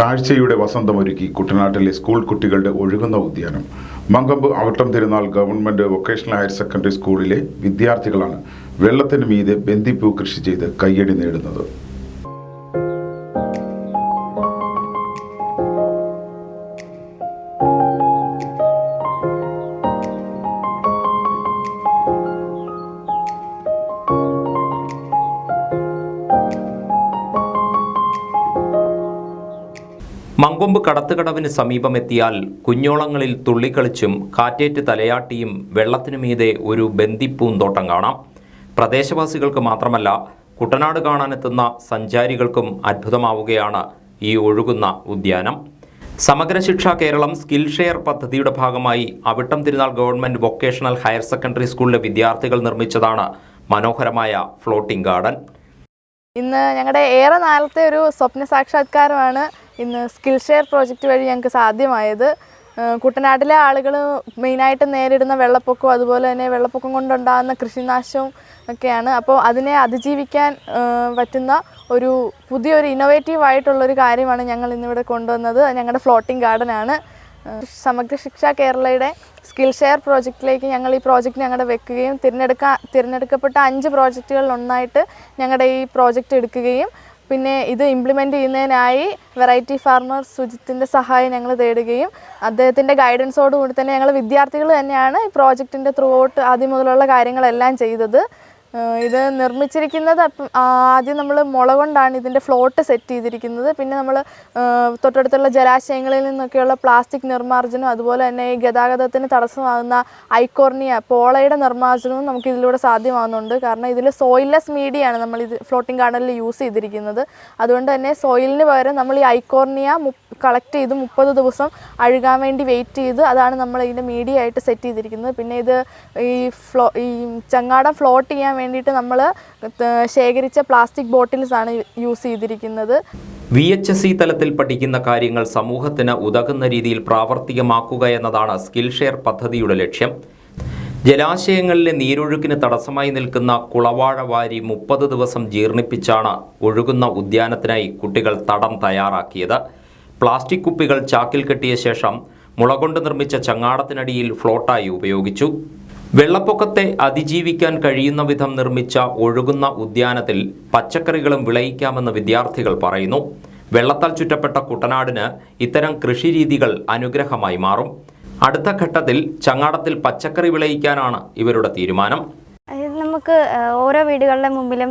കാഴ്ചയുടെ വസന്തമൊരുക്കി കുട്ടനാട്ടിലെ സ്കൂൾ കുട്ടികളുടെ ഒഴുകുന്ന ഉദ്യാനം. മങ്കമ്പ് അവട്ടം തിരുനാൾ ഗവൺമെന്റ് വൊക്കേഷണൽ ഹയർ സെക്കൻഡറി സ്കൂളിലെ വിദ്യാർത്ഥികളാണ് വെള്ളത്തിന് മീതെ ബന്ദിപ്പൂ കൃഷി ചെയ്ത് കയ്യടി നേടുന്നത്. മങ്കൊമ്പ് കടത്തുകടവിന് സമീപമെത്തിയാൽ കുഞ്ഞോളങ്ങളിൽ തുള്ളിക്കളിച്ചും കാറ്റേറ്റ് തലയാട്ടിയും വെള്ളത്തിനുമീതെ ഒരു ബന്ദിപ്പൂന്തോട്ടം കാണാം. പ്രദേശവാസികൾക്ക് മാത്രമല്ല കുട്ടനാട് കാണാനെത്തുന്ന സഞ്ചാരികൾക്കും അത്ഭുതമാവുകയാണ് ഈ ഒഴുകുന്ന ഉദ്യാനം. സമഗ്ര ശിക്ഷ കേരളം സ്കിൽ ഷെയർ പദ്ധതിയുടെ ഭാഗമായി അവിട്ടം തിരുനാൾ ഗവൺമെന്റ് വൊക്കേഷണൽ ഹയർ സെക്കൻഡറി സ്കൂളിലെ വിദ്യാർത്ഥികൾ നിർമ്മിച്ചതാണ് മനോഹരമായ ഫ്ലോട്ടിംഗ് ഗാർഡൻ. ഇന്ന് ഞങ്ങളുടെ ഏറെ നാളത്തെ ഒരു സ്വപ്ന സാക്ഷാത്കാരമാണ് ഇന്ന് സ്കിൽ ഷെയർ പ്രോജക്റ്റ് വഴി ഞങ്ങൾക്ക് സാധ്യമായത് കുട്ടനാട്ടിലെ ആളുകൾ മെയിനായിട്ട് നേരിടുന്ന വെള്ളപ്പൊക്കവും അതുപോലെ തന്നെ വെള്ളപ്പൊക്കം കൊണ്ടുണ്ടാകുന്ന കൃഷിനാശവും ഒക്കെയാണ്. അപ്പോൾ അതിനെ അതിജീവിക്കാൻ പറ്റുന്ന ഒരു പുതിയൊരു ഇന്നോവേറ്റീവ് ആയിട്ടുള്ളൊരു കാര്യമാണ് ഞങ്ങൾ ഇന്നിവിടെ കൊണ്ടുവന്നത്. ഞങ്ങളുടെ ഫ്ലോട്ടിംഗ് ഗാർഡൻ ആണ്. സമഗ്ര ശിക്ഷ കേരളയുടെ സ്കിൽ ഷെയർ പ്രോജക്റ്റിലേക്ക് ഞങ്ങൾ ഈ പ്രോജക്റ്റ് ഞങ്ങളുടെ വെക്കുകയും തിരഞ്ഞെടുക്കാൻ തിരഞ്ഞെടുക്കപ്പെട്ട അഞ്ച് പ്രോജക്റ്റുകളിൽ ഒന്നായിട്ട് ഞങ്ങളുടെ ഈ പ്രോജക്റ്റ് എടുക്കുകയും പിന്നെ ഇത് ഇംപ്ലിമെന്റ് ചെയ്യുന്നതിനായി വെറൈറ്റി ഫാർമർ സുജിത്തിന്റെ സഹായം ഞങ്ങൾ തേടുകയും അദ്ദേഹത്തിന്റെ ഗൈഡൻസോടുകൂടി തന്നെ ഞങ്ങൾ വിദ്യാർത്ഥികൾ തന്നെയാണ് ഈ പ്രോജക്റ്റിന്റെ ത്രൂ ഔട്ട് ആദ്യം മുതലുള്ള കാര്യങ്ങളെല്ലാം ചെയ്തത്. ഇത് നിർമ്മിച്ചിരിക്കുന്നത് ആദ്യം നമ്മൾ മുള കൊണ്ടാണ് ഇതിന്റെ ഫ്ലോട്ട് സെറ്റ് ചെയ്തിരിക്കുന്നത്. പിന്നെ നമ്മൾ തൊട്ടടുത്തുള്ള ജലാശയങ്ങളിൽ നിന്നൊക്കെയുള്ള പ്ലാസ്റ്റിക് നിർമ്മാർജനം അതുപോലെ തന്നെ ഈ ഗതാഗതത്തിന് തടസ്സമാകുന്ന ഐക്കോർണിയ പോളയുടെ നിർമ്മാർജനവും നമുക്ക് ഇതിലൂടെ സാധ്യമാകുന്നുണ്ട്. കാരണം ഇതിൽ സോയിൽലെസ് മീഡിയയാണ് നമ്മൾ ഇത് ഫ്ലോട്ടിംഗ് ഗാർഡനിൽ യൂസ് ചെയ്തിരിക്കുന്നത്. അതുകൊണ്ട് തന്നെ സോയിലിന് പകരം നമ്മൾ ഈ ഐക്കോർണിയ കളക്ട് ചെയ്ത് മുപ്പത് ദിവസം അഴുകാൻ വേണ്ടി വെയിറ്റ് ചെയ്ത് അതാണ് നമ്മൾ ഇതിന്റെ മീഡിയ ആയിട്ട് സെറ്റ് ചെയ്തിരിക്കുന്നത്. പിന്നെ ഇത് ഈ ഫ്ലോ ഈ ചങ്ങാടം ഫ്ലോട്ട് ചെയ്യാൻ വേണ്ടിയിട്ട് നമ്മൾ ശേഖരിച്ച പ്ലാസ്റ്റിക് ബോട്ടിൽസ് ആണ് യൂസ് ചെയ്തിരിക്കുന്നത്. വി എച്ച് എസ് ഇ തലത്തിൽ പഠിക്കുന്ന കാര്യങ്ങൾ സമൂഹത്തിന് ഉതകുന്ന രീതിയിൽ പ്രാവർത്തികമാക്കുക എന്നതാണ് സ്കിൽ ഷെയർ പദ്ധതിയുടെ ലക്ഷ്യം. ജലാശയങ്ങളിലെ നീരൊഴുക്കിന് തടസ്സമായി നിൽക്കുന്ന കുളവാഴ വാരി മുപ്പത് ദിവസം ജീർണിപ്പിച്ചാണ് ഒഴുകുന്ന ഉദ്യാനത്തിനായി കുട്ടികൾ തടം തയ്യാറാക്കിയത്. പ്ലാസ്റ്റിക് കുപ്പികൾ ചാക്കിൽ കെട്ടിയ ശേഷം മുളകൊണ്ട് നിർമ്മിച്ച ചങ്ങാടത്തിനടിയിൽ ഫ്ലോട്ടായി ഉപയോഗിച്ചു. വെള്ളപ്പൊക്കത്തെ അതിജീവിക്കാൻ കഴിയുന്ന വിധം നിർമ്മിച്ച ഒഴുകുന്ന ഉദ്യാനത്തിൽ പച്ചക്കറികളും വിളയിക്കാമെന്ന് വിദ്യാർത്ഥികൾ പറയുന്നു. വെള്ളത്താൽ ചുറ്റപ്പെട്ട കുട്ടനാടിന് ഇത്തരം കൃഷിരീതികൾ അനുഗ്രഹമായി മാറും. അടുത്ത ഘട്ടത്തിൽ ചങ്ങാടത്തിൽ പച്ചക്കറി വിളയിക്കാനാണ് ഇവരുടെ തീരുമാനം. നമുക്ക് ഓരോ വീടുകളുടെ മുമ്പിലും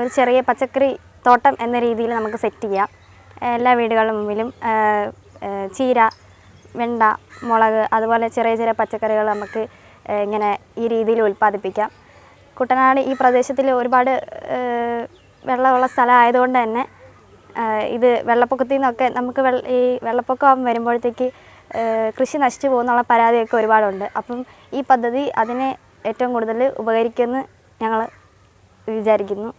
ഒരു ചെറിയ പച്ചക്കറി തോട്ടം എന്ന രീതിയിൽ നമുക്ക് സെറ്റ് ചെയ്യാം. എല്ലാ വീടുകളുടെ മുമ്പിലും ചീര വെണ്ട മുളക് അതുപോലെ ചെറിയ ചെറിയ പച്ചക്കറികൾ നമുക്ക് ഇങ്ങനെ ഈ രീതിയിൽ ഉൽപ്പാദിപ്പിക്കാം. കുട്ടനാട് ഈ പ്രദേശത്തിൽ ഒരുപാട് വെള്ളമുള്ള സ്ഥലമായതുകൊണ്ട് തന്നെ ഇത് വെള്ളപ്പൊക്കത്തിൽ നിന്നൊക്കെ നമുക്ക് ഈ വെള്ളപ്പൊക്കം വരുമ്പോഴത്തേക്ക് കൃഷി നശിച്ചു പോകുന്നുള്ള പരാതിയൊക്കെ ഒരുപാടുണ്ട്. അപ്പം ഈ പദ്ധതി അതിനെ ഏറ്റവും കൂടുതൽ ഉപകരിക്കുമെന്ന് ഞങ്ങൾ വിചാരിക്കുന്നു.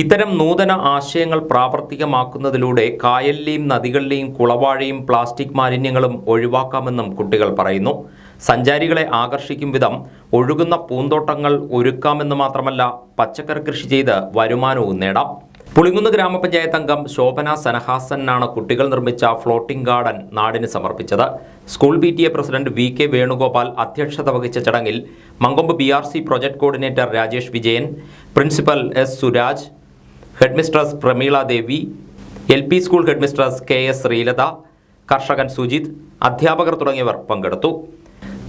ഇത്തരം നൂതന ആശയങ്ങൾ പ്രാവർത്തികമാക്കുന്നതിലൂടെ കായലിലെയും നദികളിലെയും കുളവാഴയും പ്ലാസ്റ്റിക് മാലിന്യങ്ങളും ഒഴിവാക്കാമെന്നും കുട്ടികൾ പറയുന്നു. സഞ്ചാരികളെ ആകർഷിക്കും വിധം ഒഴുകുന്ന പൂന്തോട്ടങ്ങൾ ഒരുക്കാമെന്ന് മാത്രമല്ല പച്ചക്കറി കൃഷി ചെയ്ത് വരുമാനവും നേടാം. പുളിങ്ങുന്ന് ഗ്രാമപഞ്ചായത്ത് അംഗം ശോഭന സനഹാസനാണ് കുട്ടികൾ നിർമ്മിച്ച ഫ്ലോട്ടിംഗ് ഗാർഡൻ നാടിന് സമർപ്പിച്ചത്. School P T A president V K Venugopal അധ്യക്ഷത വഹിച്ച ചടങ്ങിൽ Mankombu B R C project coordinator Rajesh Vijayan principal S Suraj headmistress Prameela Devi L P school headmistress K S Sreelatha കർഷകൻ സുജിത് അധ്യാപകർ തുടങ്ങിയവർ പങ്കെടുത്തു.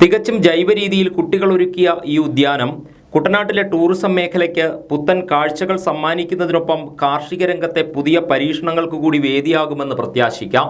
തികച്ചും ജൈവ രീതിയിൽ കുട്ടികൾ ഒരുക്കിയ ഈ ഉദ്യാനം കുട്ടനാട്ടിലെ ടൂറിസം മേഖലയ്ക്ക് പുത്തൻ കാഴ്ചകൾ സമ്മാനിക്കുന്നതിനൊപ്പം കാർഷിക രംഗത്തെ പുതിയ പരീക്ഷണങ്ങൾക്ക് കൂടി വേദിയാകുമെന്ന് പ്രത്യാശിക്കാം.